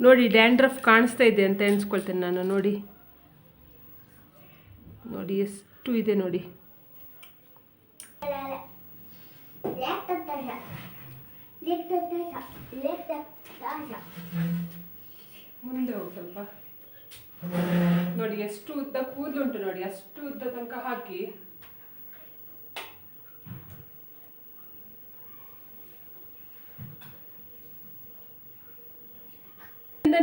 ನೋಡಿ ಡ್ಯಾಂಡ್ರಫ್ ಕಾಣಿಸ್ತಾ ಇದೆ ಅಂತ ಎಣಿಸ್ಕೊಳ್ತೇನೆ ನಾನು, ನೋಡಿ. ನೋಡಿ, ಎಷ್ಟು ಇದೆ ನೋಡಿ. ಮುಂದೆ ಸ್ವಲ್ಪ. ನೋಡಿ, ಎಷ್ಟು ಉದ್ದ ಕೂದಲು ಉಂಟು ನೋಡಿ, ಅಷ್ಟು ಉದ್ದ ತನಕ ಹಾಕಿ.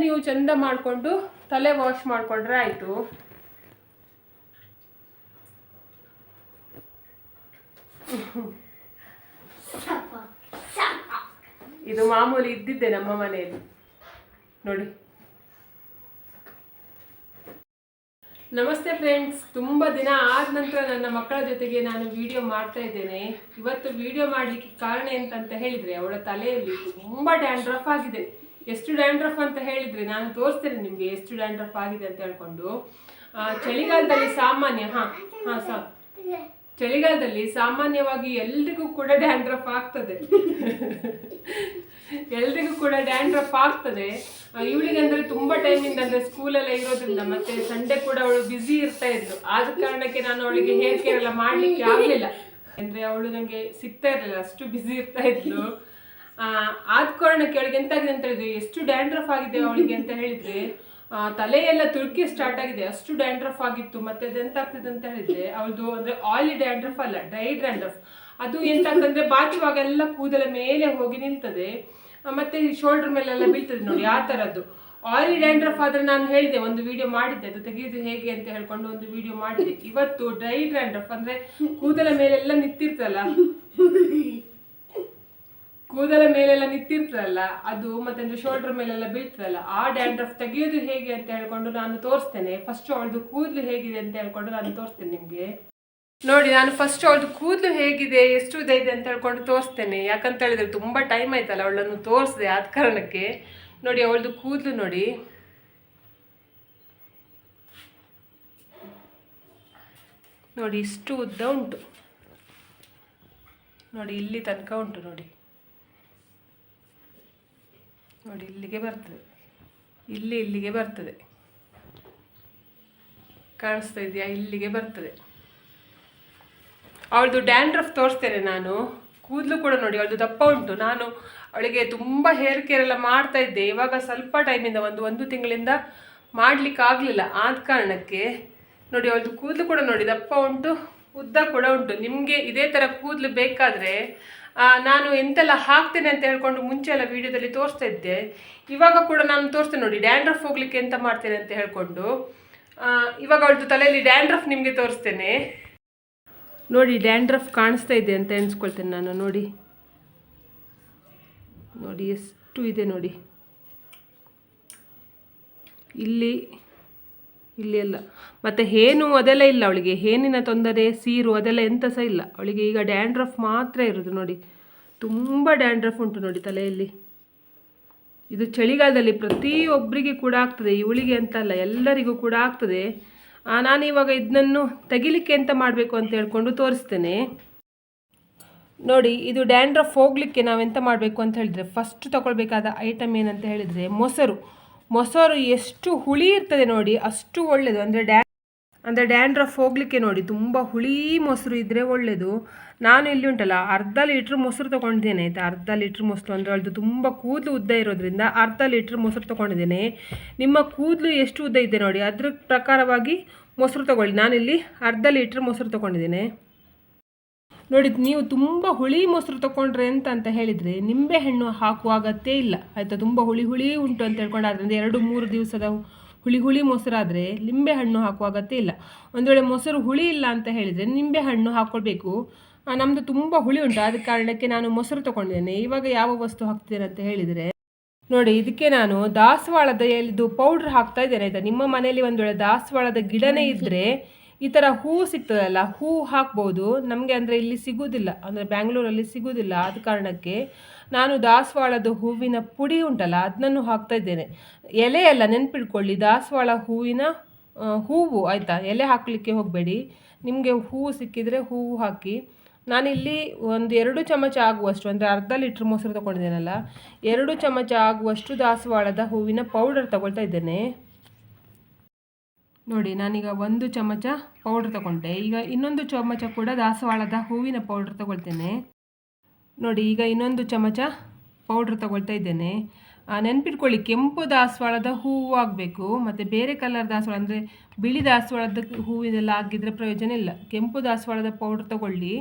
ನೀವು ಚಂದ ಮಾಡಿಕೊಂಡು ತಲೆ ವಾಶ್ ಮಾಡಿಕೊಂಡ್ರೆ ಆಯಿತು. ಇದು ಮಾಮೂಲಿ ಇದ್ದಿದ್ದೆ ನಮ್ಮ ಮನೆಯಲ್ಲಿ. ನೋಡಿ. ನಮಸ್ತೆ ಫ್ರೆಂಡ್ಸ್ ತುಂಬ ದಿನ ಆದ ನಂತರ ನನ್ನ ಮಕ್ಕಳ ಜೊತೆಗೆ ನಾನು ವಿಡಿಯೋ ಮಾಡ್ತಾ ಇದ್ದೇನೆ. ಇವತ್ತು ವಿಡಿಯೋ ಮಾಡಲಿಕ್ಕೆ ಕಾರಣ ಎಂತಂತ ಹೇಳಿದರೆ ಅವಳ ತಲೆಯಲ್ಲಿ ತುಂಬ ಡ್ಯಾಂಡ್ರಫ್ ಆಗಿದೆ. ಎಷ್ಟು ಡ್ಯಾಂಡ್ರಫ್ ಅಂತ ಹೇಳಿದ್ರೆ ನಾನು ತೋರಿಸ್ತೇನೆ ನಿಮಗೆ ಎಷ್ಟು ಡ್ಯಾಂಡ್ರಫ್ ಆಗಿದೆ ಅಂತ ಹೇಳ್ಕೊಂಡು. ಚಳಿಗಾಲದಲ್ಲಿ ಸಾಮಾನ್ಯ, ಹಾಂ ಹಾಂ ಚಳಿಗಾಲದಲ್ಲಿ ಸಾಮಾನ್ಯವಾಗಿ ಎಲ್ರಿಗೂ ಕೂಡ ಡ್ಯಾಂಡ್ರಫ್ ಆಗ್ತದೆ. ಎಲ್ರಿಗೂ ಕೂಡ ಡ್ಯಾಂಡ್ರಫ್ ಆಗ್ತದೆ. ಇವಳಿಗೆ ಅಂದ್ರೆ ತುಂಬಾ ಟೈಮಿಂದ ಅಂದ್ರೆ ಸ್ಕೂಲೆಲ್ಲ ಇರೋದ್ರಿಂದ ಮತ್ತೆ ಸಂಡೆ ಕೂಡ ಅವಳು ಬ್ಯುಸಿ ಇರ್ತಾ ಇದ್ಲು. ಆದ ಕಾರಣಕ್ಕೆ ನಾನು ಅವಳಿಗೆ ಹೇರ್ ಕೇರ್ ಎಲ್ಲ ಮಾಡ್ಲಿಕ್ಕೆ ಆಗ್ಲಿಲ್ಲ. ಅಂದ್ರೆ ಅವಳು ನಂಗೆ ಸಿಗ್ತಾ ಇರ್ಲಿಲ್ಲ, ಅಷ್ಟು ಬ್ಯುಸಿ ಇರ್ತಾ ಇದ್ಲು. ಆದ ಕಾರಣಕ್ಕೆ ಕೆಳಗೆ ಎಂತಾಗಿದೆ ಅಂತ ಹೇಳಿದ್ರೆ ಎಷ್ಟು ಡ್ಯಾಂಡ್ರಫ್ ಆಗಿದೆ ಅವಳಿಗೆ ಅಂತ ಹೇಳಿದ್ರೆ ಆ, ತಲೆ ಎಲ್ಲ ತುರ್ಕಿ ಸ್ಟಾರ್ಟ್ ಆಗಿದೆ ಅಷ್ಟು ಡ್ಯಾಂಡ್ರಫ್ ಆಗಿತ್ತು ಮತ್ತೆ ಎಂತ ಆಗ್ತದೆ ಅಂತ ಹೇಳಿದ್ರೆ ಅವಳದು ಅಂದ್ರೆ ಆಯಿಲಿ ಡ್ಯಾಂಡ್ರಫ್ ಅಲ್ಲ ಡ್ರೈ ಡ್ಯಾಂಡ್ರಫ್ ಅದು ಎಂತ ಅಂದ್ರೆ ಬಾಚುವಾಗ ಎಲ್ಲ ಕೂದಲ ಮೇಲೆ ಹೋಗಿ ನಿಲ್ತದೆ ಮತ್ತೆ ಶೋಲ್ಡರ್ ಮೇಲೆಲ್ಲ ಬೀಳ್ತದೆ ನೋಡಿ ಆ ಥರದ್ದು ಆಯಿಲಿ ಡ್ಯಾಂಡ್ರಫ್ ಆದ್ರೆ ನಾನು ಹೇಳಿದೆ ಒಂದು ವಿಡಿಯೋ ಮಾಡಿದ್ದೆ ಅದು ತೆಗೆಯೋದು ಹೇಗೆ ಅಂತ ಹೇಳ್ಕೊಂಡು ಒಂದು ವಿಡಿಯೋ ಮಾಡಿದೆ ಇವತ್ತು ಡ್ರೈ ಡ್ಯಾಂಡ್ರಫ್ ಅಂದ್ರೆ ಕೂದಲ ಮೇಲೆಲ್ಲ ನಿಂತಿರ್ತಲ್ಲ ಕೂದಲ ಮೇಲೆಲ್ಲ ನಿಂತಿರ್ತದಲ್ಲ, ಅದು ಮತ್ತೆ ಅಂದ್ರೆ ಶೋಲ್ಡರ್ ಮೇಲೆಲ್ಲ ಬೀಳ್ತದಲ್ಲ, ಆ ಡ್ಯಾಂಡ್ರಫ್ ತೆಗೆಯೋದು ಹೇಗೆ ಅಂತ ಹೇಳ್ಕೊಂಡು ನಾನು ತೋರಿಸ್ತೇನೆ. ಫಸ್ಟ್ ಅವಳದು ಕೂದಲು ಹೇಗಿದೆ ಅಂತ ಹೇಳ್ಕೊಂಡು ನಾನು ತೋರಿಸ್ತೇನೆ ನಿಮಗೆ. ನೋಡಿ, ನಾನು ಫಸ್ಟ್ ಅವಳದು ಕೂದಲು ಹೇಗಿದೆ, ಎಷ್ಟು ಇದೆ ಅಂತ ಹೇಳ್ಕೊಂಡು ತೋರಿಸ್ತೇನೆ. ಯಾಕಂತ ಹೇಳಿದ್ರೆ ತುಂಬ ಟೈಮ್ ಆಯ್ತಲ್ಲ ಅವಳನ್ನು ತೋರಿಸಿದೆ ಆದ ಕಾರಣಕ್ಕೆ. ನೋಡಿ, ಅವಳದು ಕೂದಲು ನೋಡಿ. ನೋಡಿ, ಇಷ್ಟು ಉದ್ದ ಉಂಟು. ನೋಡಿ, ಇಲ್ಲಿ ತನಕ ಉಂಟು ನೋಡಿ. ನೋಡಿ, ಇಲ್ಲಿಗೆ ಬರ್ತದೆ. ಇಲ್ಲಿ, ಇಲ್ಲಿಗೆ ಬರ್ತದೆ. ಕಾಣಿಸ್ತಾ ಇದೆಯಾ? ಇಲ್ಲಿಗೆ ಬರ್ತದೆ. ಅವಳದು ಡ್ಯಾಂಡ್ರಫ್ ತೋರಿಸ್ತೇನೆ ನಾನು. ಕೂದಲು ಕೂಡ ನೋಡಿ, ಅವಳದು ದಪ್ಪ ಉಂಟು. ನಾನು ಅವಳಿಗೆ ತುಂಬ ಹೇರ್ ಕೇರ್ ಎಲ್ಲ ಮಾಡ್ತಾ ಇದ್ದೆ. ಇವಾಗ ಸ್ವಲ್ಪ ಟೈಮಿಂದ ಒಂದು ಒಂದು ತಿಂಗಳಿಂದ ಮಾಡ್ಲಿಕ್ಕೆ ಆಗಲಿಲ್ಲ. ಆದ ಕಾರಣಕ್ಕೆ ನೋಡಿ, ಅವಳದು ಕೂದಲು ಕೂಡ ನೋಡಿ, ದಪ್ಪ ಉಂಟು. ಉದ್ದ ಕೂಡ ಉಂಟು. ನಿಮಗೆ ಇದೇ ಥರ ಕೂದಲು ಬೇಕಾದರೆ ನಾನು ಎಂತೆಲ್ಲ ಹಾಕ್ತೇನೆ ಅಂತ ಹೇಳ್ಕೊಂಡು ಮುಂಚೆ ಎಲ್ಲ ವೀಡಿಯೋದಲ್ಲಿ ತೋರಿಸ್ತಾ ಇದ್ದೆ. ಇವಾಗ ಕೂಡ ನಾನು ತೋರಿಸ್ತೇನೆ ನೋಡಿ, ಡ್ಯಾಂಡ್ರಫ್ ಹೋಗ್ಲಿಕ್ಕೆ ಎಂತ ಮಾಡ್ತೇನೆ ಅಂತ ಹೇಳ್ಕೊಂಡು. ಇವಾಗ ಅವಳದು ತಲೆಯಲ್ಲಿ ಡ್ಯಾಂಡ್ರಫ್ ನಿಮಗೆ ತೋರಿಸ್ತೇನೆ. ನೋಡಿ, ಡ್ಯಾಂಡ್ರಫ್ ಕಾಣಿಸ್ತಾ ಇದೆ ಅಂತ ಎಣಿಸ್ಕೊಳ್ತೇನೆ ನಾನು, ನೋಡಿ. ನೋಡಿ, ಎಷ್ಟು ಇದೆ ನೋಡಿ. ಇಲ್ಲಿ ಇಲ್ಲಿ ಎಲ್ಲ ಮತ್ತು ಹೇನು ಅದೆಲ್ಲ ಇಲ್ಲ ಅವಳಿಗೆ. ಹೇನಿನ ತೊಂದರೆ, ಸೀರು ಅದೆಲ್ಲ ಎಂತ ಸಹ ಇಲ್ಲ. ಅವಳಿಗೆ ಈಗ ಡ್ಯಾಂಡ್ರಫ್ ಮಾತ್ರ ಇರೋದು ನೋಡಿ. ತುಂಬ ಡ್ಯಾಂಡ್ರಫ್ ಉಂಟು ನೋಡಿ ತಲೆಯಲ್ಲಿ. ಇದು ಚಳಿಗಾಲದಲ್ಲಿ ಪ್ರತಿಯೊಬ್ಬರಿಗೆ ಕೂಡ ಆಗ್ತದೆ. ಇವಳಿಗೆ ಅಂತ ಅಲ್ಲ ಎಲ್ಲರಿಗೂ ಕೂಡ ಆಗ್ತದೆ. ನಾನು ಇವಾಗ ಇದನ್ನು ತೆಗಿಲಿಕ್ಕೆ ಎಂತ ಮಾಡಬೇಕು ಅಂತ ಹೇಳ್ಕೊಂಡು ತೋರಿಸ್ತೇನೆ. ನೋಡಿ, ಇದು ಡ್ಯಾಂಡ್ರಫ್ ಹೋಗಲಿಕ್ಕೆ ನಾವೆಂತ ಮಾಡಬೇಕು ಅಂತ ಹೇಳಿದರೆ ಫಸ್ಟ್ ತಗೊಳ್ಬೇಕಾದ ಐಟಮ್ ಏನಂತ ಹೇಳಿದರೆ, ಮೊಸರು. ಮೊಸರು ಎಷ್ಟು ಹುಳಿ ಇರ್ತದೆ ನೋಡಿ, ಅಷ್ಟು ಒಳ್ಳೆಯದು ಅಂದರೆ ಡ್ಯಾ ಅಂದರೆ ಡ್ಯಾಂಡ್ರಫ್ ಹೋಗಲಿಕ್ಕೆ ನೋಡಿ, ತುಂಬ ಹುಳಿ ಮೊಸರು ಇದ್ದರೆ ಒಳ್ಳೆಯದು ನಾನು ಇಲ್ಲಿ ಉಂಟಲ್ಲ, ಅರ್ಧ ಲೀಟ್ರ್ ಮೊಸರು ತೊಗೊಂಡಿದ್ದೇನೆ, ಆಯಿತಾ? ಅರ್ಧ ಲೀಟ್ರ್ ಮೊಸರು ಅಂದರೆ ಅದು ತುಂಬ ಕೂದಲು ಉದ್ದ ಇರೋದ್ರಿಂದ ಅರ್ಧ ಲೀಟ್ರ್ ಮೊಸರು ತೊಗೊಂಡಿದ್ದೇನೆ. ನಿಮ್ಮ ಕೂದಲು ಎಷ್ಟು ಉದ್ದ ಇದೆ ನೋಡಿ, ಅದ್ರ ಪ್ರಕಾರವಾಗಿ ಮೊಸರು ತೊಗೊಳ್ಳಿ. ನಾನಿಲ್ಲಿ ಅರ್ಧ ಲೀಟ್ರ್ ಮೊಸರು ತೊಗೊಂಡಿದ್ದೇನೆ. ನೋಡಿ, ನೀವು ತುಂಬ ಹುಳಿ ಮೊಸರು ತಗೊಂಡ್ರೆ ಅಂತ ಅಂತ ಹೇಳಿದರೆ ನಿಂಬೆಹಣ್ಣು ಹಾಕುವ ಅಗತ್ಯ ಇಲ್ಲ. ಆಯಿತಾ? ತುಂಬ ಹುಳಿ ಹುಳಿ ಉಂಟು ಅಂತ ಹೇಳ್ಕೊಂಡು ಅದರಿಂದ ಎರಡು ಮೂರು ದಿವಸದ ಹುಳಿ ಹುಳಿ ಮೊಸರಾದರೆ ನಿಂಬೆಹಣ್ಣು ಹಾಕುವ ಅಗತ್ಯ ಇಲ್ಲ. ಒಂದು ವೇಳೆ ಮೊಸರು ಹುಳಿ ಇಲ್ಲ ಅಂತ ಹೇಳಿದರೆ ನಿಂಬೆಹಣ್ಣು ಹಾಕ್ಕೊಳ್ಬೇಕು ನಮ್ದು ತುಂಬ ಹುಳಿ ಉಂಟು. ಆದ ಕಾರಣಕ್ಕೆ ನಾನು ಮೊಸರು ತೊಗೊಂಡಿದ್ದೇನೆ. ಇವಾಗ ಯಾವ ವಸ್ತು ಹಾಕ್ತೇನೆ ಅಂತ ಹೇಳಿದರೆ, ನೋಡಿ, ಇದಕ್ಕೆ ನಾನು ದಾಸವಾಳದ ಎಲ್ಲಿದು ಪೌಡ್ರ್ ಹಾಕ್ತಾ ಇದ್ದೇನೆ. ಆಯಿತಾ? ನಿಮ್ಮ ಮನೆಯಲ್ಲಿ ಒಂದು ವೇಳೆ ದಾಸವಾಳದ ಗಿಡನೇ ಇದ್ದರೆ ಈ ಥರ ಹೂ ಸಿಗ್ತದಲ್ಲ, ಹೂ ಹಾಕ್ಬೋದು. ನಮಗೆ ಅಂದರೆ ಇಲ್ಲಿ ಸಿಗೋದಿಲ್ಲ, ಅಂದರೆ ಬ್ಯಾಂಗ್ಳೂರಲ್ಲಿ ಸಿಗೋದಿಲ್ಲ ಆದ ಕಾರಣಕ್ಕೆ ನಾನು ದಾಸವಾಳದ ಹೂವಿನ ಪುಡಿ ಉಂಟಲ್ಲ ಅದನ್ನು ಹಾಕ್ತಾ ಇದ್ದೇನೆ. ಎಲೆ ಎಲ್ಲ ನೆನ್ಪಿಟ್ಕೊಳ್ಳಿ ದಾಸವಾಳ ಹೂವಿನ ಹೂವು ಆಯಿತಾ? ಎಲೆ ಹಾಕಲಿಕ್ಕೆ ಹೋಗಬೇಡಿ. ನಿಮಗೆ ಹೂವು ಸಿಕ್ಕಿದರೆ ಹೂವು ಹಾಕಿ. ನಾನಿಲ್ಲಿ ಒಂದು ಎರಡು ಚಮಚ ಆಗುವಷ್ಟು, ಅಂದರೆ ಅರ್ಧ ಲೀಟ್ರ್ ಮೊಸರು ತೊಗೊಂಡಿದ್ದೇನಲ್ಲ, ಎರಡು ಚಮಚ ಆಗುವಷ್ಟು ದಾಸವಾಳದ ಹೂವಿನ ಪೌಡರ್ ತಗೊಳ್ತಾ ಇದ್ದೇನೆ. ನೋಡಿ, ನಾನೀಗ ಒಂದು ಚಮಚ ಪೌಡ್ರ್ ತಗೊಂಡೆ. ಈಗ ಇನ್ನೊಂದು ಚಮಚ ಕೂಡ ದಾಸವಾಳದ ಹೂವಿನ ಪೌಡ್ರ್ ತಗೊಳ್ತೇನೆ. ನೋಡಿ, ಈಗ ಇನ್ನೊಂದು ಚಮಚ ಪೌಡ್ರ್ ತಗೊಳ್ತಾ ಇದ್ದೇನೆ. ನೆನ್ಪಿಟ್ಕೊಳ್ಳಿ, ಕೆಂಪು ದಾಸವಾಳದ ಹೂವು ಆಗಬೇಕು, ಮತ್ತು ಬೇರೆ ಕಲರ್ ದಾಸವಾಳ, ಅಂದರೆ ಬಿಳಿ ದಾಸವಾಳದ ಹೂವಿನೆಲ್ಲ ಆಗಿದ್ರೆ ಪ್ರಯೋಜನ ಇಲ್ಲ. ಕೆಂಪು ದಾಸವಾಳದ ಪೌಡ್ರ್ ತಗೊಳ್ಳಿ.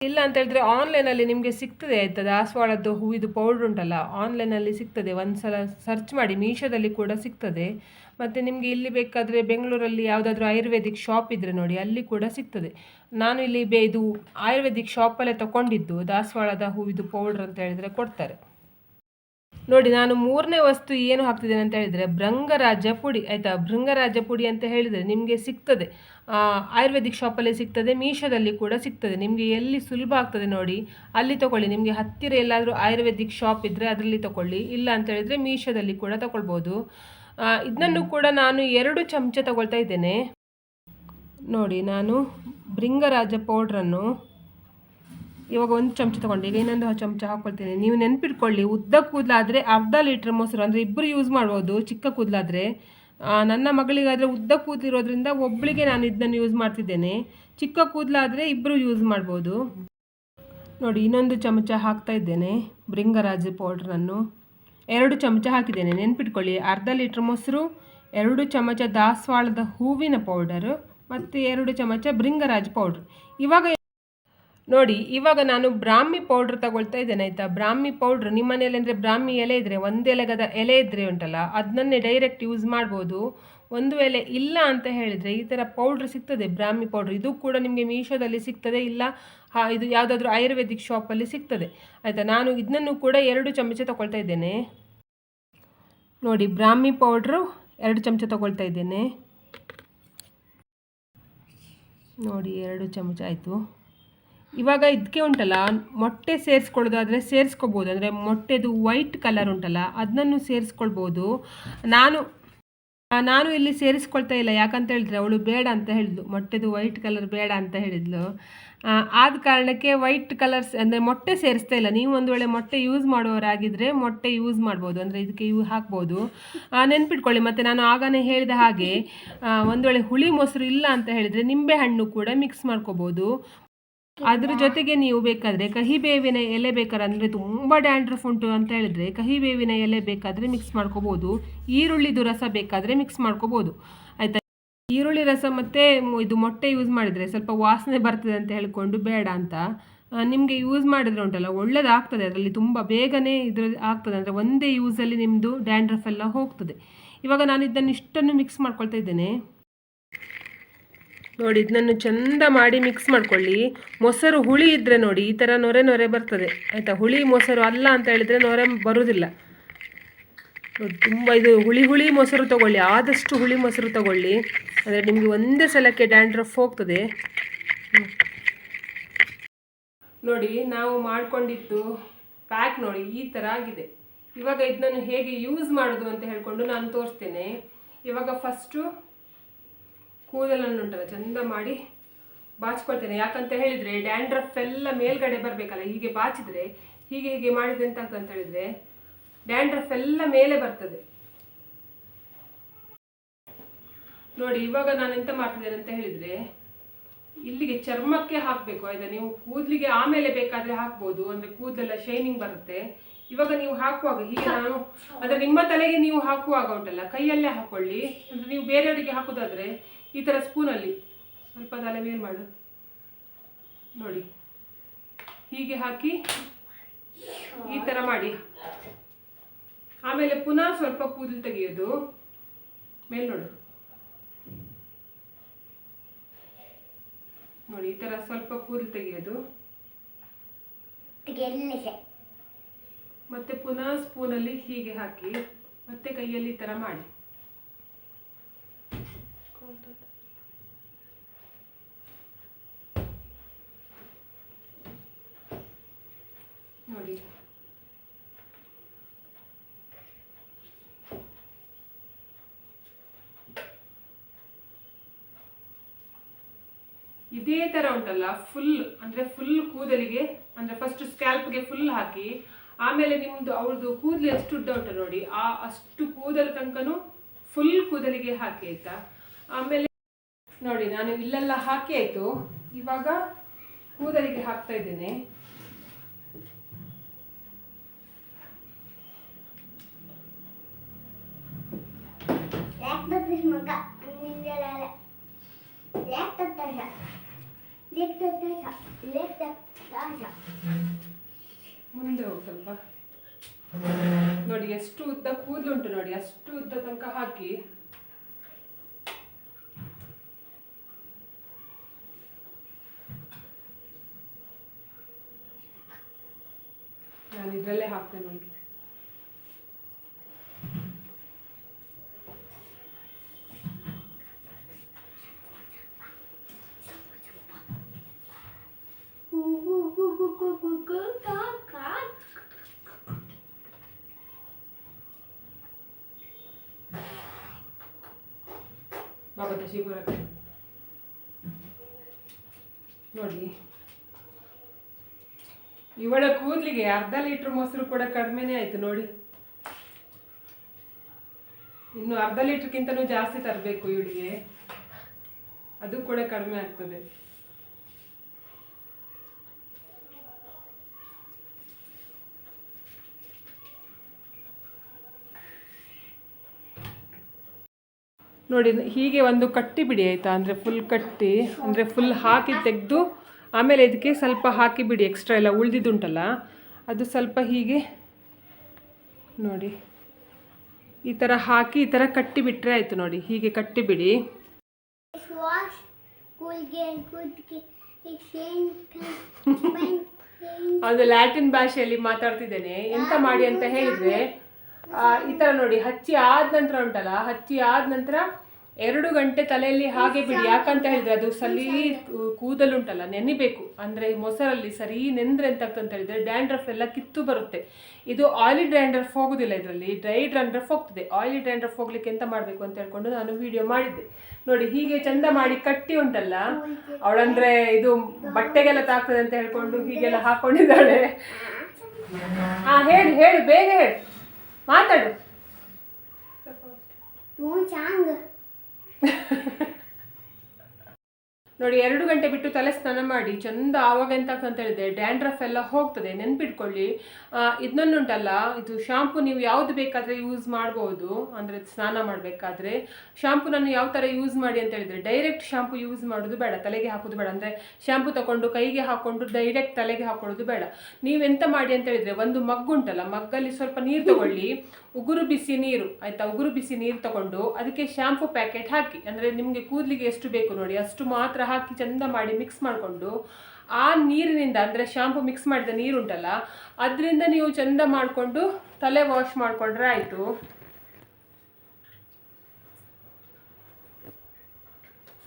ಇಲ್ಲ ಅಂತ ಹೇಳಿದ್ರೆ ಆನ್ಲೈನಲ್ಲಿ ನಿಮಗೆ ಸಿಗ್ತದೆ ಆಯ್ತದ ದಾಸವಾಳದ್ದು ಹೂವಿದು ಪೌಡ್ರ್ ಉಂಟಲ್ಲ ಆನ್ಲೈನಲ್ಲಿ ಸಿಗ್ತದೆ. ಒಂದು ಸಲ ಸರ್ಚ್ ಮಾಡಿ, ಮೀಶೋದಲ್ಲಿ ಕೂಡ ಸಿಗ್ತದೆ. ಮತ್ತು ನಿಮಗೆ ಇಲ್ಲಿ ಬೇಕಾದರೆ ಬೆಂಗಳೂರಲ್ಲಿ ಯಾವುದಾದ್ರೂ ಆಯುರ್ವೇದಿಕ್ ಶಾಪ್ ಇದ್ದರೆ ನೋಡಿ, ಅಲ್ಲಿ ಕೂಡ ಸಿಗ್ತದೆ. ನಾನು ಇಲ್ಲಿ ಬೇ, ಇದು ಆಯುರ್ವೇದಿಕ್ ಶಾಪಲ್ಲೇ ತಗೊಂಡಿದ್ದು, ದಾಸವಾಳದ ಹೂವಿದು ಪೌಡ್ರ್ ಅಂತ ಹೇಳಿದರೆ ಕೊಡ್ತಾರೆ. ನೋಡಿ, ನಾನು ಮೂರನೇ ವಸ್ತು ಏನು ಹಾಕ್ತಿದ್ದೇನೆ ಅಂತ ಹೇಳಿದರೆ, ಭೃಂಗರಾಜ ಪುಡಿ. ಆಯಿತಾ? ಭೃಂಗರಾಜ ಪುಡಿ ಅಂತ ಹೇಳಿದರೆ ನಿಮಗೆ ಸಿಗ್ತದೆ. ಆಯುರ್ವೇದಿಕ್ ಶಾಪಲ್ಲೇ ಸಿಗ್ತದೆ, ಮೀಶೋದಲ್ಲಿ ಕೂಡ ಸಿಗ್ತದೆ. ನಿಮಗೆ ಎಲ್ಲಿ ಸುಲಭ ಆಗ್ತದೆ ನೋಡಿ, ಅಲ್ಲಿ ತಗೊಳ್ಳಿ. ನಿಮಗೆ ಹತ್ತಿರ ಎಲ್ಲಾದರೂ ಆಯುರ್ವೇದಿಕ್ ಶಾಪ್ ಇದ್ದರೆ ಅದರಲ್ಲಿ ತಗೊಳ್ಳಿ. ಇಲ್ಲ ಅಂತ ಹೇಳಿದರೆ ಮೀಶೋದಲ್ಲಿ ಕೂಡ ತಗೊಳ್ಬೋದು. ಇದನ್ನು ಕೂಡ ನಾನು ಎರಡು ಚಮಚ ತಗೊಳ್ತಾ ಇದ್ದೇನೆ. ನೋಡಿ ನಾನು ಭೃಂಗರಾಜ ಪೌಡ್ರನ್ನು ಇವಾಗ ಒಂದು ಚಮಚ ತೊಗೊಂಡು. ಈಗ ಇನ್ನೊಂದು ಚಮಚ ಹಾಕ್ಕೊಳ್ತೀನಿ ನೀವು ನೆನ್ಪಿಟ್ಕೊಳ್ಳಿ ಉದ್ದ ಕೂದಲಾದರೆ ಅರ್ಧ ಲೀಟ್ರ್ ಮೊಸರು ಅಂದರೆ ಇಬ್ಬರು ಯೂಸ್ ಮಾಡ್ಬೋದು ಚಿಕ್ಕ ಕೂದಲಾದರೆ. ನನ್ನ ಮಗಳಿಗಾದರೆ ಉದ್ದ ಕೂದಲಿರೋದ್ರಿಂದ ಒಬ್ಬಳಿಗೆ ನಾನು ಇದನ್ನು ಯೂಸ್ ಮಾಡ್ತಿದ್ದೇನೆ. ಚಿಕ್ಕ ಕೂದಲಾದರೆ ಇಬ್ಬರು ಯೂಸ್ ಮಾಡ್ಬೋದು. ನೋಡಿ ಇನ್ನೊಂದು ಚಮಚ ಹಾಕ್ತಾ ಇದ್ದೇನೆ ಭೃಂಗರಾಜ ಪೌಡ್ರನ್ನು. ಎರಡು ಚಮಚ ಹಾಕಿದ್ದೇನೆ. ನೆನ್ಪಿಟ್ಕೊಳ್ಳಿ, ಅರ್ಧ ಲೀಟ್ರ್ ಮೊಸರು, ಎರಡು ಚಮಚ ದಾಸವಾಳದ ಹೂವಿನ ಪೌಡರು ಮತ್ತು ಎರಡು ಚಮಚ ಭೃಂಗರಾಜ್ ಪೌಡ್ರ್. ಇವಾಗ ನೋಡಿ, ಇವಾಗ ನಾನು ಬ್ರಾಹ್ಮಿ ಪೌಡ್ರ್ ತಗೊಳ್ತಾ ಇದ್ದೇನೆ, ಆಯಿತಾ? ಬ್ರಾಹ್ಮಿ ಪೌಡ್ರ್ ನಿಮ್ಮ ಮನೇಲಿ ಅಂದರೆ ಬ್ರಾಹ್ಮಿ ಎಲೆ ಇದ್ದರೆ ಒಂದು ಎಲೆಗದ ಎಲೆ ಇದ್ದರೆ ಉಂಟಲ್ಲ ಅದನ್ನೇ ಡೈರೆಕ್ಟ್ ಯೂಸ್ ಮಾಡ್ಬೋದು. ಒಂದು ವೇಳೆ ಇಲ್ಲ ಅಂತ ಹೇಳಿದರೆ ಈ ಥರ ಪೌಡ್ರ್ ಸಿಗ್ತದೆ, ಬ್ರಾಹ್ಮಿ ಪೌಡ್ರ್. ಇದು ಕೂಡ ನಿಮಗೆ ಮೀಶೋದಲ್ಲಿ ಸಿಗ್ತದೆ, ಇಲ್ಲ ಹಾ, ಇದು ಯಾವುದಾದ್ರೂ ಆಯುರ್ವೇದಿಕ್ ಶಾಪಲ್ಲಿ ಸಿಗ್ತದೆ. ಆಯಿತಾ? ನಾನು ಇದನ್ನು ಕೂಡ ಎರಡು ಚಮಚ ತಗೊಳ್ತಾ ಇದ್ದೇನೆ. ನೋಡಿ, ಬ್ರಾಹ್ಮಿ ಪೌಡ್ರು ಎರಡು ಚಮಚ ತಗೊಳ್ತಾ ಇದ್ದೇನೆ. ನೋಡಿ, ಎರಡು ಚಮಚ ಆಯಿತು. ಇವಾಗ ಇದಕ್ಕೆ ಉಂಟಲ್ಲ, ಮೊಟ್ಟೆ ಸೇರಿಸ್ಕೊಳ್ಳೋದಾದರೆ ಸೇರಿಸ್ಕೋಬೋದು. ಅಂದರೆ ಮೊಟ್ಟೆದು ವೈಟ್ ಕಲರ್ ಉಂಟಲ್ಲ, ಅದನ್ನು ಸೇರಿಸ್ಕೊಳ್ಬೋದು. ನಾನು ನಾನು ಇಲ್ಲಿ ಸೇರಿಸ್ಕೊಳ್ತಾ ಇಲ್ಲ. ಯಾಕಂತ ಹೇಳಿದ್ರೆ ಅವಳು ಬೇಡ ಅಂತ ಹೇಳಿದ್ಲು. ಮೊಟ್ಟೆದು ವೈಟ್ ಕಲರ್ ಬೇಡ ಅಂತ ಹೇಳಿದ್ಲು. ಆದ ಕಾರಣಕ್ಕೆ ವೈಟ್ ಕಲರ್ಸ್ ಅಂದರೆ ಮೊಟ್ಟೆ ಸೇರಿಸ್ತಾ ಇಲ್ಲ. ನೀವು ಒಂದು ವೇಳೆ ಮೊಟ್ಟೆ ಯೂಸ್ ಮಾಡುವವರಾಗಿದ್ದರೆ ಮೊಟ್ಟೆ ಯೂಸ್ ಮಾಡ್ಬೋದು. ಅಂದರೆ ಇದಕ್ಕೆ ಇವು ಹಾಕ್ಬೋದು. ನೆನ್ಪಿಟ್ಕೊಳ್ಳಿ. ಮತ್ತು ನಾನು ಆಗನೇ ಹೇಳಿದ ಹಾಗೆ ಒಂದು ವೇಳೆ ಹುಳಿ ಮೊಸರು ಇಲ್ಲ ಅಂತ ಹೇಳಿದರೆ ನಿಂಬೆ ಹಣ್ಣು ಕೂಡ ಮಿಕ್ಸ್ ಮಾಡ್ಕೋಬೋದು. ಅದ್ರ ಜೊತೆಗೆ ನೀವು ಬೇಕಾದರೆ ಕಹಿ ಬೇವಿನ ಎಲೆ ಬೇಕಾದ್ರೆ, ಅಂದರೆ ತುಂಬ ಡ್ಯಾಂಡ್ರಫ್ ಉಂಟು ಅಂತ ಹೇಳಿದ್ರೆ ಕಹಿ ಬೇವಿನ ಎಲೆ ಬೇಕಾದರೆ ಮಿಕ್ಸ್ ಮಾಡ್ಕೋಬೋದು. ಈರುಳ್ಳಿದು ರಸ ಬೇಕಾದರೆ ಮಿಕ್ಸ್ ಮಾಡ್ಕೋಬೋದು. ಆಯ್ತಾ? ಈರುಳ್ಳಿ ರಸ ಮತ್ತು ಇದು ಮೊಟ್ಟೆ ಯೂಸ್ ಮಾಡಿದರೆ ಸ್ವಲ್ಪ ವಾಸನೆ ಬರ್ತದೆ ಅಂತ ಹೇಳಿಕೊಂಡು ಬೇಡ ಅಂತ. ನಿಮಗೆ ಯೂಸ್ ಮಾಡಿದ್ರೆ ಉಂಟಲ್ಲ, ಒಳ್ಳೇದಾಗ್ತದೆ. ಅದರಲ್ಲಿ ತುಂಬ ಬೇಗನೆ ಇದ್ರ ಆಗ್ತದೆ. ಅಂದರೆ ಒಂದೇ ಯೂಸಲ್ಲಿ ನಿಮ್ಮದು ಡ್ಯಾಂಡ್ರಫ್ ಎಲ್ಲ ಹೋಗ್ತದೆ. ಇವಾಗ ನಾನು ಇದನ್ನು ಇಷ್ಟನ್ನು ಮಿಕ್ಸ್ ಮಾಡ್ಕೊಳ್ತಾ ಇದ್ದೇನೆ. ನೋಡಿ, ಇದನ್ನು ಚಂದ ಮಾಡಿ ಮಿಕ್ಸ್ ಮಾಡ್ಕೊಳ್ಳಿ. ಮೊಸರು ಹುಳಿ ಇದ್ದರೆ ನೋಡಿ, ಈ ಥರ ನೊರೆ ನೊರೆ ಬರ್ತದೆ. ಆಯಿತಾ? ಹುಳಿ, ಮೊಸರು ಅಲ್ಲ ಅಂತ ಹೇಳಿದರೆ ನೊರೆ ಬರೋದಿಲ್ಲ. ತುಂಬ ಇದು ಹುಳಿ ಹುಳಿ ಮೊಸರು ತಗೊಳ್ಳಿ. ಆದಷ್ಟು ಹುಳಿ ಮೊಸರು ತಗೊಳ್ಳಿ. ಅಂದರೆ ನಿಮಗೆ ಒಂದೇ ಸಲಕ್ಕೆ ಡ್ಯಾಂಡ್ರಫ್ ಹೋಗ್ತದೆ. ನೋಡಿ, ನಾವು ಮಾಡಿಕೊಂಡಿದ್ದು ಪ್ಯಾಕ್ ನೋಡಿ, ಈ ಥರ ಆಗಿದೆ. ಇವಾಗ ಇದನ್ನು ಹೇಗೆ ಯೂಸ್ ಮಾಡೋದು ಅಂತ ಹೇಳಿಕೊಂಡು ನಾನು ತೋರಿಸ್ತೇನೆ. ಇವಾಗ ಫಸ್ಟು ಕೂದಲನ್ನು ಉಂಟಲ್ಲ ಚಂದ ಮಾಡಿ ಬಾಚ್ಕೊಳ್ತೇನೆ. ಯಾಕಂತ ಹೇಳಿದರೆ ಡ್ಯಾಂಡ್ರಫ್ ಎಲ್ಲ ಮೇಲ್ಗಡೆ ಬರಬೇಕಲ್ಲ, ಹೀಗೆ ಬಾಚಿದ್ರೆ, ಹೀಗೆ ಹೀಗೆ ಮಾಡಿದ್ರೆ ಎಂತ ಆಗ್ತದೆ ಅಂತ ಹೇಳಿದರೆ ಡ್ಯಾಂಡ್ರಫ್ ಎಲ್ಲ ಮೇಲೆ ಬರ್ತದೆ. ನೋಡಿ, ಇವಾಗ ನಾನು ಎಂತ ಮಾಡ್ತಿದ್ದೇನೆ ಅಂತ ಹೇಳಿದರೆ, ಇಲ್ಲಿಗೆ ಚರ್ಮಕ್ಕೆ ಹಾಕಬೇಕು. ಆಯಿತಾ? ನೀವು ಕೂದಲಿಗೆ ಆಮೇಲೆ ಬೇಕಾದರೆ ಹಾಕ್ಬೋದು. ಅಂದರೆ ಕೂದಲೆಲ್ಲ ಶೈನಿಂಗ್ ಬರುತ್ತೆ. ಇವಾಗ ನೀವು ಹಾಕುವಾಗ, ಹೀಗೆ ನಾನು, ಅಂದರೆ ನಿಮ್ಮ ತಲೆಗೆ ನೀವು ಹಾಕುವಾಗ ಉಂಟಲ್ಲ, ಕೈಯಲ್ಲೇ ಹಾಕೊಳ್ಳಿ. ಅಂದರೆ ನೀವು ಬೇರೆಯವರಿಗೆ ಹಾಕೋದಾದ್ರೆ ಈ ಥರ ಸ್ಪೂನಲ್ಲಿ ಸ್ವಲ್ಪ ತಲೆ ಮೇಲ್ ಮಾಡು. ನೋಡಿ. ಹೀಗೆ ಹಾಕಿ ಈ ಥರ ಮಾಡಿ. ಆಮೇಲೆ ಪುನಃ ಸ್ವಲ್ಪ ಕೂದಲು ತೆಗೆಯೋದು. ಮೇಲ್ ನೋಡು. ನೋಡಿ ಈ ಥರ ಸ್ವಲ್ಪ ಕೂದಲು ತೆಗೆಯೋದು. ಮತ್ತೆ ಪುನಃ ಸ್ಪೂನಲ್ಲಿ ಹೀಗೆ ಹಾಕಿ ಮತ್ತೆ ಕೈಯಲ್ಲಿ ಈ ಥರ ಮಾಡಿ ನೋಡಿ ಇದೇ ಥರ ಉಂಟಲ್ಲ ಫುಲ್ ಅಂದರೆ ಫುಲ್ ಕೂದಲಿಗೆ, ಅಂದರೆ ಫಸ್ಟ್ ಸ್ಕ್ಯಾಲ್ಪ್ಗೆ ಫುಲ್ ಹಾಕಿ, ಆಮೇಲೆ ನಿಮ್ಮದು ಅವ್ರದ್ದು ಕೂದಲು ಎಷ್ಟು ಉದ್ದ ಉಂಟು ನೋಡಿ, ಆ ಅಷ್ಟು ಕೂದಲು ತನಕನೂ ಫುಲ್ ಕೂದಲಿಗೆ ಹಾಕಿ ಆಯ್ತಾ? ಆಮೇಲೆ ನೋಡಿ, ನಾನು ಇಲ್ಲೆಲ್ಲ ಹಾಕಿ ಆಯಿತು. ಇವಾಗ ಕೂದಲಿಗೆ ಹಾಕ್ತಾ ಇದ್ದೇನೆ. Leg ಮುಂದೆ ಹೋಗಿ ಸ್ವಲ್ಪ. ನೋಡಿ, ಎಷ್ಟು ಉದ್ದ ಕೂದಲು ಉಂಟು ನೋಡಿ, ಅಷ್ಟು ಉದ್ದ ತನಕ ಹಾಕಿ. ನಾನು ಇದರಲ್ಲೇ ಹಾಕ್ತೇನೆ ನೋಡಿ. ಬಾಬಾ ಬರುತ್ತೆ ನೋಡಿ. ಇವಳ ಕೂದಲಿಗೆ ಅರ್ಧ ಲೀಟ್ರ್ ಮೊಸರು ಕೂಡ ಕಡಿಮೆನೇ ಆಯ್ತು, ನೋಡಿ. ಇನ್ನು ಅರ್ಧ ಲೀಟ್ರ್ಗಿಂತನೂ ಜಾಸ್ತಿ ತರಬೇಕು ಇವಳಿಗೆ. ಅದು ಕೂಡ ಕಡಿಮೆ ಆಗ್ತದೆ. ನೋಡಿ, ಹೀಗೆ ಒಂದು ಕಟ್ಟಿ ಬಿಡಿ ಆಯಿತಾ ಅಂದರೆ ಫುಲ್ ಕಟ್ಟಿ, ಅಂದರೆ ಫುಲ್ ಹಾಕಿ ತೆಗೆದು, ಆಮೇಲೆ ಇದಕ್ಕೆ ಸ್ವಲ್ಪ ಹಾಕಿ ಬಿಡಿ ಎಕ್ಸ್ಟ್ರಾ ಎಲ್ಲ ಉಳಿದಿದ್ದುಂಟಲ್ಲ ಅದು ಸ್ವಲ್ಪ ಹೀಗೆ, ನೋಡಿ, ಈ ಥರ ಹಾಕಿ, ಈ ಥರ ಕಟ್ಟಿ ಬಿಟ್ಟರೆ ಆಯಿತು ನೋಡಿ, ಹೀಗೆ ಕಟ್ಟಿ ಬಿಡಿ Wash. Kulge kulge. Shen kan. Ben. ಅದು ಲ್ಯಾಟಿನ್ ಭಾಷೆಯಲ್ಲಿ ಮಾತಾಡ್ತಿದ್ದೇನೆ ಎಂತ ಮಾಡಿ ಅಂತ ಹೇಳಿದ್ರೆ ಈ ಥರ ನೋಡಿ, ಹಚ್ಚಿ ಆದ ನಂತರ ಉಂಟಲ್ಲ, ಹಚ್ಚಿ ಆದ ನಂತರ ಎರಡು ಗಂಟೆ ತಲೆಯಲ್ಲಿ ಹಾಗೆ ಬಿಡಿ. ಯಾಕಂತ ಹೇಳಿದ್ರೆ ಅದು ಸಲಿ ಕೂದಲುಂಟಲ್ಲ ನೆನಿಬೇಕು. ಅಂದ್ರೆ ಮೊಸರಲ್ಲಿ ಸರಿ ನೆಂದ್ರೆ ಎಂತ ಆಗ್ತದೆ ಅಂತ ಹೇಳಿದ್ರೆ ಡ್ಯಾಂಡ್ರಫ್ ಎಲ್ಲ ಕಿತ್ತು ಬರುತ್ತೆ. ಇದು ಆಯಿಲಿ ಡ್ಯಾಂಡ್ರಫ್ ಹೋಗುದಿಲ್ಲ ಇದರಲ್ಲಿ. ಡ್ರೈ ಡ್ಯಾಂಡ್ರಫ್ ಹೋಗ್ತದೆ. ಆಯಿಲಿ ಡ್ಯಾಂಡ್ರಫ್ ಹೋಗ್ಲಿಕ್ಕೆ ಎಂತ ಮಾಡಬೇಕು ಅಂತ ಹೇಳ್ಕೊಂಡು ನಾನು ವಿಡಿಯೋ ಮಾಡಿದ್ದೆ. ನೋಡಿ ಹೀಗೆ ಚಂದ ಮಾಡಿ ಕಟ್ಟಿ ಉಂಟಲ್ಲ ಅವಳಂದ್ರೆ ಇದು ಬಟ್ಟೆಗೆಲ್ಲ ತಾಗ್ತದೆ ಅಂತ ಹೇಳ್ಕೊಂಡು ಹೀಗೆಲ್ಲ ಹಾಕೊಂಡಿದ್ದಾಳೆ. ಹಾ. ಹೇಳಿ ಹೇಳಿ ಬೇಗ ಹೇಳಿ. ಮಾತಾಡು. ನೋಡಿ, ಎರಡು ಗಂಟೆ ಬಿಟ್ಟು ತಲೆ ಸ್ನಾನ ಮಾಡಿ, ಚಂದ ಆವಾಗ ಅಂತ ಹೇಳಿದ್ರೆ ಡ್ಯಾಂಡ್ರಫ್ ಎಲ್ಲ ಹೋಗ್ತದೆ, ನೆನ್ಪಿಟ್ಕೊಳ್ಳಿ. ಇದನ್ನುಂಟಲ್ಲ ಇದು ಶಾಂಪು ನೀವು ಯಾವ್ದು ಬೇಕಾದ್ರೆ ಯೂಸ್ ಮಾಡ್ಬೋದು, ಅಂದ್ರೆ ಸ್ನಾನ ಮಾಡಬೇಕಾದ್ರೆ. ಶಾಂಪುನನ್ನು ಯಾವ ತರ ಯೂಸ್ ಮಾಡಿ ಅಂತ ಹೇಳಿದ್ರೆ ಡೈರೆಕ್ಟ್ ಶಾಂಪು ಯೂಸ್ ಮಾಡೋದು ಬೇಡ, ತಲೆಗೆ ಹಾಕೋದು ಬೇಡ. ಅಂದ್ರೆ ಶಾಂಪು ತಗೊಂಡು ಕೈಗೆ ಹಾಕೊಂಡು ಡೈರೆಕ್ಟ್ ತಲೆಗೆ ಹಾಕೊಳ್ಳೋದು ಬೇಡ. ನೀವೆಂತ ಮಾಡಿ ಅಂತ ಹೇಳಿದ್ರೆ, ಒಂದು ಮಗ್ಗು ಉಂಟಲ್ಲ ಮಗ್ಗಲ್ಲಿ ಸ್ವಲ್ಪ ನೀರು ತಗೊಳ್ಳಿ. ಉಗುರು ಬಿಸಿ ನೀರು ಆಯಿತಾ? ಉಗುರು ಬಿಸಿ ನೀರು ತಗೊಂಡು ಅದಕ್ಕೆ ಶಾಂಪು ಪ್ಯಾಕೆಟ್ ಹಾಕಿ ಅಂದರೆ ನಿಮಗೆ ಕೂದಲಿಗೆ ಎಷ್ಟು ಬೇಕು ನೋಡಿ ಅಷ್ಟು ಮಾತ್ರ ಹಾಕಿ ಚಂದ ಮಾಡಿ ಮಿಕ್ಸ್ ಮಾಡಿಕೊಂಡು ಆ ನೀರಿನಿಂದ ಅಂದರೆ ಶ್ಯಾಂಪು ಮಿಕ್ಸ್ ಮಾಡಿದ ನೀರುಂಟಲ್ಲ ಅದರಿಂದ ನೀವು ಚಂದ ಮಾಡಿಕೊಂಡು ತಲೆ ವಾಶ್ ಮಾಡಿಕೊಂಡ್ರೆ ಆಯಿತು.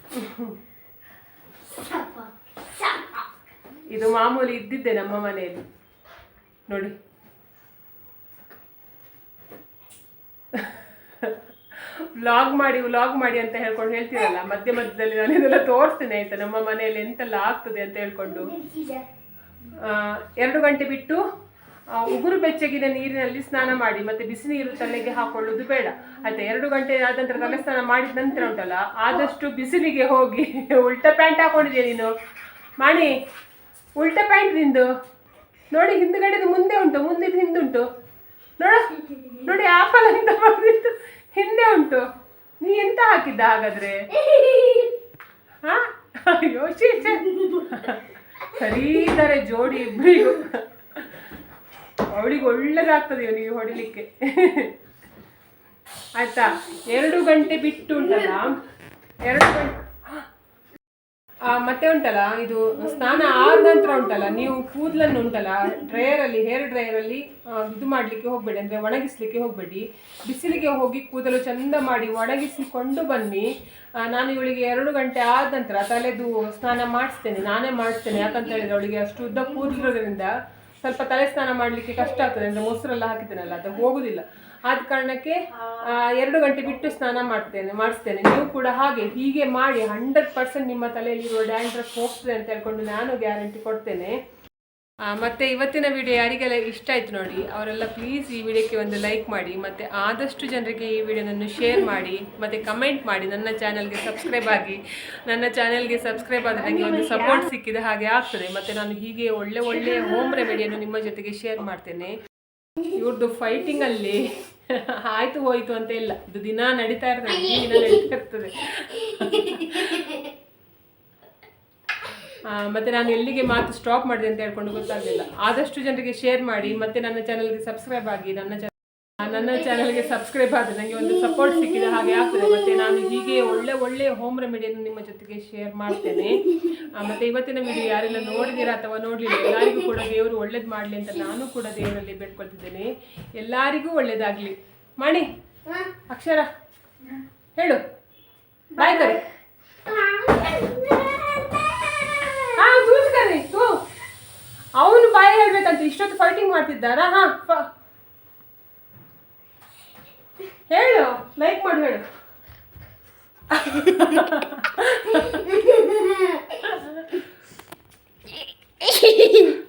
ಇದು ಮಾಮೂಲಿ ಇದ್ದಿದ್ದೆ ನಮ್ಮ ಮನೆಯಲ್ಲಿ. ನೋಡಿ. ವ್ಲಾಗ್ ಮಾಡಿ ವ್ಲಾಗ್ ಮಾಡಿ ಅಂತ ಹೇಳ್ಕೊಂಡು ಹೇಳ್ತೀರಲ್ಲ, ಮಧ್ಯ ಮಧ್ಯದಲ್ಲಿ ನಾನು ಇದೆಲ್ಲ ತೋರಿಸ್ತೇನೆ, ಆಯ್ತಾ? ನಮ್ಮ ಮನೆಯಲ್ಲಿ ಎಂತೆಲ್ಲ ಆಗ್ತದೆ ಅಂತ ಹೇಳ್ಕೊಂಡು. ಎರಡು ಗಂಟೆ ಬಿಟ್ಟು ಉಗುರು ಬೆಚ್ಚಗಿನ ನೀರಿನಲ್ಲಿ ಸ್ನಾನ ಮಾಡಿ, ಮತ್ತೆ ಬಿಸಿ ನೀರು ತಲೆಗೆ ಹಾಕೊಳ್ಳೋದು ಬೇಡ. ಆಯ್ತಾ? ಎರಡು ಗಂಟೆ ಆದ ನಂತರ ತಲೆ ಸ್ನಾನ ಮಾಡಿದ ನಂತರ ಉಂಟಲ್ಲ, ಆದಷ್ಟು ಬಿಸಿಲಿಗೆ ಹೋಗಿ ಉಲ್ಟಾ ಪ್ಯಾಂಟ್ ಹಾಕೊಂಡಿದ್ಯಾ ನೀನು? ಮಾಣಿ, ಉಲ್ಟಾ ಪ್ಯಾಂಟ್ ನಿಂದು? ನೋಡಿ, ಹಿಂದುಗಡೆದು ಮುಂದೆ ಉಂಟು ಮುಂದೆ ಹಿಂದುಂಟು. ನೋಡ ನೋಡಿ ಆಪಲ್ ಅಂತ ಬಂದಿತ್ತು. ಹಿಂದೆ ಉಂಟು. ನೀ ಎಂತ ಹಾಕಿದ್ದ ಹಾಗಾದ್ರೆ? ಹಾ. ಸರಿ ಇದ್ದಾರೆ ಜೋಡಿ ಇಬ್ಬರಿಗೂ ಅವಳಿಗೆ ಒಳ್ಳೇದಾಗ್ತದೆ ನೀವು ಹೊಡಿಲಿಕ್ಕೆ? ಆಯ್ತಾ? ಎರಡು ಗಂಟೆ ಬಿಟ್ಟು ಉಂಟಲ್ಲ? ಎರಡು ಗಂಟೆ ಆ, ಮತ್ತೆ ಉಂಟಲ್ಲ, ಇದು ಸ್ನಾನ ಆದ ನಂತರ ಉಂಟಲ್ಲ, ನೀವು ಕೂದಲನ್ನು ಉಂಟಲ್ಲ ಡ್ರೈಯರಲ್ಲಿ ಹೇರ್ ಡ್ರೈಯರಲ್ಲಿ ಇದು ಮಾಡಲಿಕ್ಕೆ ಹೋಗಬೇಡಿ, ಅಂದರೆ ಒಣಗಿಸ್ಲಿಕ್ಕೆ ಹೋಗಬೇಡಿ. ಬಿಸಿಲಿಗೆ ಹೋಗಿ ಕೂದಲು ಚಂದ ಮಾಡಿ ಒಣಗಿಸಿಕೊಂಡು ಬನ್ನಿ. ನಾನು ಇವಳಿಗೆ ಎರಡು ಗಂಟೆ ಆದ ನಂತರ ತಲೆದು ಸ್ನಾನ ಮಾಡಿಸ್ತೇನೆ, ನಾನೇ ಮಾಡಿಸ್ತೇನೆ, ಯಾಕಂತ ಹೇಳಿದ್ರೆ ಅವಳಿಗೆ ಅಷ್ಟು ಉದ್ದ ಕೂದಲಿರೋದ್ರಿಂದ ಸ್ವಲ್ಪ ತಲೆ ಸ್ನಾನ ಮಾಡಲಿಕ್ಕೆ ಕಷ್ಟ ಆಗ್ತದೆ ಅಂದರೆ ಮೊಸರೆಲ್ಲ ಹಾಕಿದ್ದೇನಲ್ಲ ಅದು ಹೋಗುದಿಲ್ಲ. ಆದ ಕಾರಣಕ್ಕೆ ಎರಡು ಗಂಟೆ ಬಿಟ್ಟು ಸ್ನಾನ ಮಾಡ್ತೇನೆ ಮಾಡಿಸ್ತೇನೆ. ನೀವು ಕೂಡ ಹಾಗೆ ಹೀಗೆ ಮಾಡಿ ಹಂಡ್ರೆಡ್ ಪರ್ಸೆಂಟ್ ನಿಮ್ಮ ತಲೆಯಲ್ಲಿರುವ ಡ್ಯಾಂಡ್ರಫ್ ಹೋಗ್ತದೆ ಅಂತ ಹೇಳ್ಕೊಂಡು ನಾನು ಗ್ಯಾರಂಟಿ ಕೊಡ್ತೇನೆ. ಮತ್ತೆ ಇವತ್ತಿನ ವಿಡಿಯೋ ಯಾರಿಗೆಲ್ಲ ಇಷ್ಟ ಆಯ್ತು ನೋಡಿ, ಅವರೆಲ್ಲ ಪ್ಲೀಸ್ ಈ ವಿಡಿಯೋಕ್ಕೆ ಒಂದು ಲೈಕ್ ಮಾಡಿ, ಮತ್ತೆ ಆದಷ್ಟು ಜನರಿಗೆ ಈ ವಿಡಿಯೋನನ್ನು ಶೇರ್ ಮಾಡಿ, ಮತ್ತೆ ಕಮೆಂಟ್ ಮಾಡಿ, ನನ್ನ ಚಾನಲ್ಗೆ ಸಬ್ಸ್ಕ್ರೈಬ್ ಆಗಿ, ನನ್ನ ಚಾನಲ್ಗೆ ಸಬ್ಸ್ಕ್ರೈಬ್ ಆದರೆ ನನಗೆ ಒಂದು ಸಪೋರ್ಟ್ ಸಿಕ್ಕಿದ ಹಾಗೆ ಆಗ್ತದೆ. ಮತ್ತೆ ನಾನು ಹೀಗೆ ಒಳ್ಳೆ ಒಳ್ಳೆ ಹೋಮ್ ರೆಮಿಡಿಯನ್ನು ನಿಮ್ಮ ಜೊತೆಗೆ ಶೇರ್ ಮಾಡ್ತೇನೆ. ಇವ್ರದ್ದು ಫೈಟಿಂಗ್ ಅಲ್ಲಿ ಆಯ್ತು ಹೋಯ್ತು ಅಂತ ಇಲ್ಲ. ಇದು ದಿನ ನಡೀತಾ ಇರ್ತದೆ ದಿನ ನಡೀತಾ ಇರ್ತದೆ. ಮತ್ತೆ ನಾನು ಎಲ್ಲಿಗೆ ಮಾತು ಸ್ಟಾಪ್ ಮಾಡಿದೆ ಅಂತ ಹೇಳ್ಕೊಂಡು ಗೊತ್ತಾಗಲಿಲ್ಲ. ಆದಷ್ಟು ಜನರಿಗೆ ಶೇರ್ ಮಾಡಿ ಮತ್ತೆ ನನ್ನ ಚಾನಲ್ಗೆ ಸಬ್ಸ್ಕ್ರೈಬ್ ಆಗಿ ನನ್ನ ಚಾನಲ್ ನನ್ನ ಚಾನಲ್ಗೆ ಸಬ್ಸ್ಕ್ರೈಬ್ ಆದರೆ ನನಗೆ ಒಂದು ಸಪೋರ್ಟ್ ಸಿಕ್ಕಿದೆ ಹಾಗೆ ಆಗ್ತದೆ. ಮತ್ತೆ ನಾನು ಹೀಗೆ ಒಳ್ಳೆ ಒಳ್ಳೆ ಹೋಮ್ ರೆಮಿಡಿಯನ್ನು ನಿಮ್ಮ ಜೊತೆಗೆ ಶೇರ್ ಮಾಡ್ತೇನೆ. ಮತ್ತೆ ಇವತ್ತಿನ ವಿಡಿಯೋ ಯಾರೆಲ್ಲ ನೋಡಿದ್ದೀರಾ ಅಥವಾ ನೋಡಲಿಲ್ಲ ಎಲ್ಲರಿಗೂ ಕೂಡ ದೇವರು ಒಳ್ಳೇದು ಮಾಡಲಿ ಅಂತ ನಾನು ಕೂಡ ದೇವರಲ್ಲಿ ಬೇಡ್ಕೊಳ್ತಿದ್ದೇನೆ. ಎಲ್ಲರಿಗೂ ಒಳ್ಳೇದಾಗಲಿ. ಮಾಡಿ ಅಕ್ಷರ ಹೇಳು. ಬಾಯ್ ಕರಿ. ಅವನು ಬಾಯಿ ಹೇಳ್ಬೇಕಂತ ಇಷ್ಟೊತ್ತು ಫೈಟಿಂಗ್ ಮಾಡ್ತಿದ್ದಾರಾ? ಹಾ ಹೇಳು ಲೈಕ್ ಮಾಡು ಹೇಳು. Hehehehe